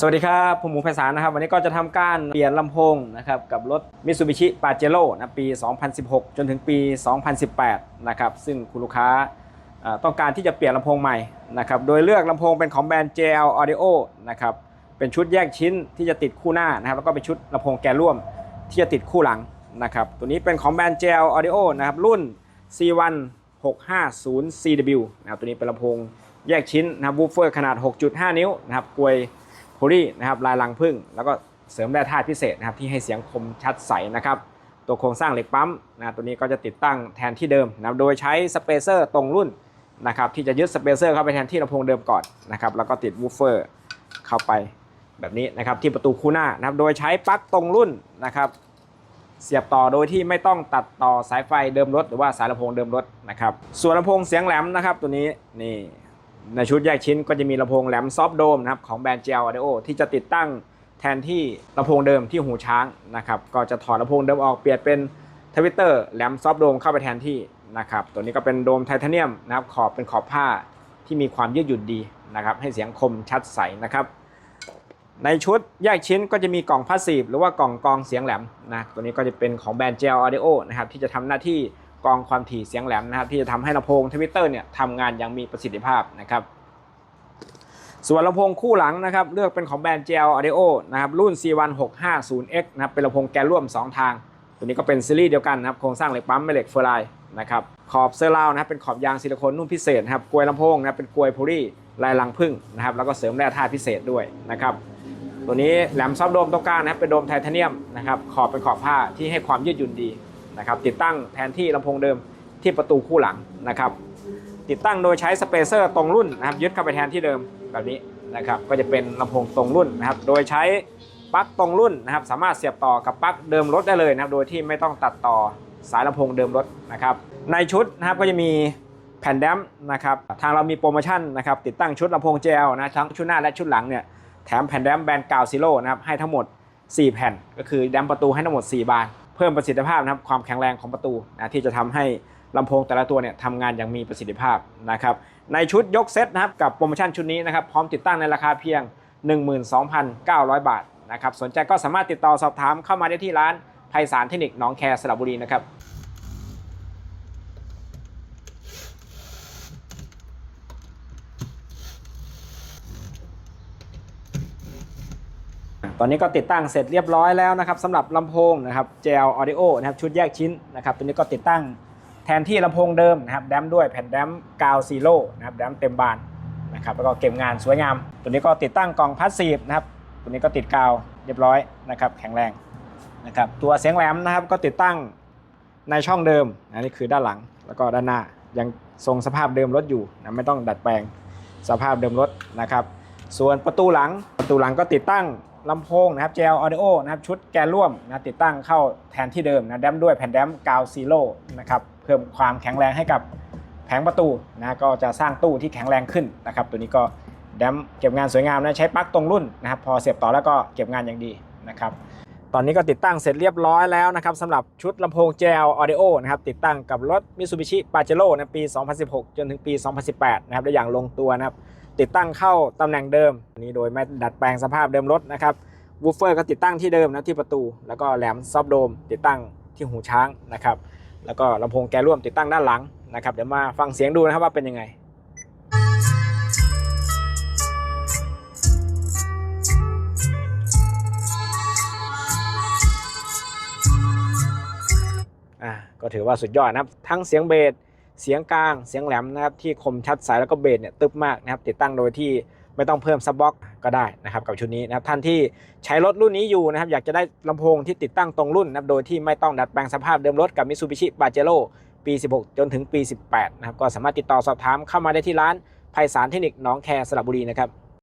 สวัสดีครับ ผมหมูไพศาลนะครับ วันนี้ก็จะทำการเปลี่ยนลำโพงนะครับกับรถ Mitsubishi Pajero นะปี 2016 จนถึงปี 2018 นะครับ ซึ่งคุณลูกค้าต้องการที่จะเปลี่ยนลำโพงใหม่นะครับ โดยเลือกลำโพงเป็นของแบรนด์ JL Audio นะครับ เป็นชุดแยกชิ้นที่จะติดคู่หน้านะครับ แล้วก็เป็นชุดลำโพงแกนร่วมที่จะติดคู่หลังนะครับ ตัวนี้เป็นของแบรนด์ JL Audio นะครับ รุ่น C1 650 CW นะครับ ตัวนี้เป็นลำโพงแยกชิ้นนะครับวูฟเฟอร์ขนาด 6.5 นิ้วนะครับกวย โพลีนะครับลายลังพึ่ง แล้วก็เสริมแร่ธาตุพิเศษนะครับที่ให้เสียงคมชัดใสนะครับตัวโครงสร้างเหล็กปั๊มนะตัวนี้ก็จะติดตั้งแทนที่เดิมนะโดยใช้สเปเซอร์ตรงรุ่นนะครับที่จะยึดสเปเซอร์เข้าไปแทนที่ลำโพงเดิมก่อนนะครับแล้วก็ติดวูฟเฟอร์เข้าไปแบบนี้นะครับที่ประตูคู่หน้านะครับโดยใช้ปลั๊กตรงรุ่นนะครับเสียบต่อโดยที่ไม่ต้องตัดต่อสายไฟเดิมรถ หรือว่าสายลำโพงเดิมรถนะครับส่วนลำโพงเสียงแหลมนะครับตัวนี้นี่ ในชุดแยกชิ้นก็จะมีลำโพงแหลมซอฟโดมนะครับของแบรนด์ JL Audio ที่จะติดตั้งแทนที่ลำโพงเดิมที่หูช้างนะครับก็จะถอดลำโพงเดิมออกเปลี่ยนเป็นทวิตเตอร์แหลมซอฟโดมเข้าไปแทนที่นะครับตัวนี้ก็เป็นโดมไทเทเนียมนะครับขอบเป็นขอบผ้าที่มีความยืดหยุ่นดีนะครับให้เสียงคมชัดใสนะครับในชุดแยกชิ้นก็จะมีกล่องพาสซีฟหรือว่ากล่องกองเสียงแหลมนะตัวนี้ก็จะเป็นของแบรนด์ JL Audio นะครับที่จะทำหน้าที่ กรองความถี่เสียงแหลมนะครับที่จะทำให้ลำโพงทวิตเตอร์เนี่ยทำงานอย่างมีประสิทธิภาพนะครับส่วนลำโพงคู่หลังนะครับเลือกเป็นของแบรนด์ JL Audio นะครับรุ่น C1 650X นะครับเป็นลำโพงแกนร่วม 2 ทาง ตัวนี้ก็เป็นซีรีส์เดียวกันนะครับโครงสร้างเหล็กปั๊มแม่เหล็กเฟอร์ไลน์นะครับขอบเซอร์ราวนะครับเป็นขอบยางซิลิโคนนุ่มพิเศษนะครับกลวยลำโพงนะครับเป็นกลวยโพลีลายลังพึ่งนะครับแล้วก็เสริมแร่ธาตุพิเศษด้วยนะครับตัวนี้แหลมซอฟโดมตรงกลางนะครับเป็นโดมไทเทเนียมนะครับขอบเป็นขอบผ้าที่ให้ความยืดหยุ่นดี นะครับติดตั้งแทนที่ลำโพงเดิมที่ประตูคู่หลังนะครับ ติดตั้งโดยใช้สเปเซอร์ตรงรุ่นนะครับยึดเข้าไปแทนที่เดิมแบบนี้นะครับก็จะเป็นลำโพงตรงรุ่นนะครับ โดยใช้ปลั๊กตรงรุ่นนะครับ สามารถเสียบต่อกับปลั๊กเดิมรถได้เลยนะครับ โดยที่ไม่ต้องตัดต่อสายลำโพงเดิมรถนะครับ ในชุดนะครับก็จะมีแผ่นแดมนะครับทางเรามีโปรโมชั่นนะครับ ติดตั้งชุดลำโพง JL นะทั้งชุดหน้าและชุดหลังเนี่ยแถมแผ่นแดมแบรนด์กาวซิโร่นะครับให้ทั้งหมด 4 แผ่น ก็คือแดมประตูให้ทั้งหมด 4 บาน เพิ่มประสิทธิภาพนะครับความแข็งแรงของประตูนะที่จะทำให้ลำโพงแต่ละตัวเนี่ยทำงานอย่างมีประสิทธิภาพนะครับในชุดยกเซตนะครับกับโปรโมชั่นชุดนี้นะครับพร้อมติดตั้งในราคาเพียง 12,900 บาทนะครับสนใจก็สามารถติดต่อสอบถามเข้ามาได้ที่ร้านไพศาลเทคนิคหนองแคสระบุรีนะครับ ตอนนี้ก็ติดตั้งเสร็จเรียบร้อยแล้วนะครับสำหรับลำโพงนะครับ JL Audio นะครับชุดแยกชิ้นนะครับตัวนี้ก็ติดตั้งแทนที่ลำโพงเดิมนะครับแดมด้วยแผ่นแดมกาวซีโร่นะครับแดมเต็มบานนะครับแล้วก็เก็บงานสวยงาม ตัวนี้ก็ติดตั้งกล่องพาสซีฟนะครับตัวนี้ก็ติดกาวเรียบร้อยนะครับแข็งแรงนะครับตัวเสียงแหลมนะครับก็ติดตั้งในช่องเดิมอันนี้คือด้านหลังแล้วก็ด้านหน้ายังทรงสภาพเดิมรถอยู่นะไม่ต้องดัดแปลงสภาพเดิมรถนะครับ ส่วนประตูหลังประตูหลังก็ติดตั้ง ลำโพงนะครับ JL Audio นะครับชุดแกนร่วมนะติดตั้งเข้าแทนที่เดิมนะแดมด้วยแผ่นแดมกาวซีโร่นะครับเพิ่มความแข็งแรงให้กับแผงประตูนะก็จะสร้างตู้ที่แข็งแรงขึ้นนะครับตัวนี้ก็แดมเก็บงานสวยงามนะใช้ปลั๊กตรงรุ่นนะครับพอเสียบต่อแล้วก็เก็บงานอย่างดีนะครับตอนนี้ก็ติดตั้งเสร็จเรียบร้อยแล้วนะครับสำหรับชุดลำโพง JL Audio นะครับติดตั้งกับรถ Mitsubishi Pajero ในปี 2016 จนถึงปี 2018 นะครับได้อย่างลงตัวนะครับ ติดตั้งเข้าตำแหน่งเดิมนี้โดยไม่ดัดแปลงสภาพเดิมรถนะครับวูฟเฟอร์ก็ติดตั้งที่เดิมนะที่ประตู แล้วก็แหลมซอฟโดม ติดตั้งที่หูช้างนะครับแล้วก็ลำโพงแกร่วมติดตั้งด้านหลังนะครับเดี๋ยวมาฟังเสียงดูนะครับว่าเป็นยังไงอ่าก็ถือว่าสุดยอดนะครับ ทั้งเสียงเบส เสียงกลางเสียงแหลมนะครับที่คมชัดใสแล้วก็เบสเนี่ยตึบมากนะครับติดตั้งโดยที่ไม่ต้องเพิ่มซับบ็อกก็ได้นะครับกับชุดนี้นะครับท่านที่ใช้รถรุ่นนี้อยู่นะครับอยากจะได้ลำโพงที่ติดตั้งตรงรุ่นนะครับโดยที่ไม่ต้องดัดแปลงสภาพเดิมรถกับมิ t s u b i s h i Pajero ปี 16 จนถึงปี 18 นะครับก็สามารถติดต่อสอบถามเข้ามาได้ที่ร้านไพศาลเทคนิคน้องแคสระบุรีนะครับ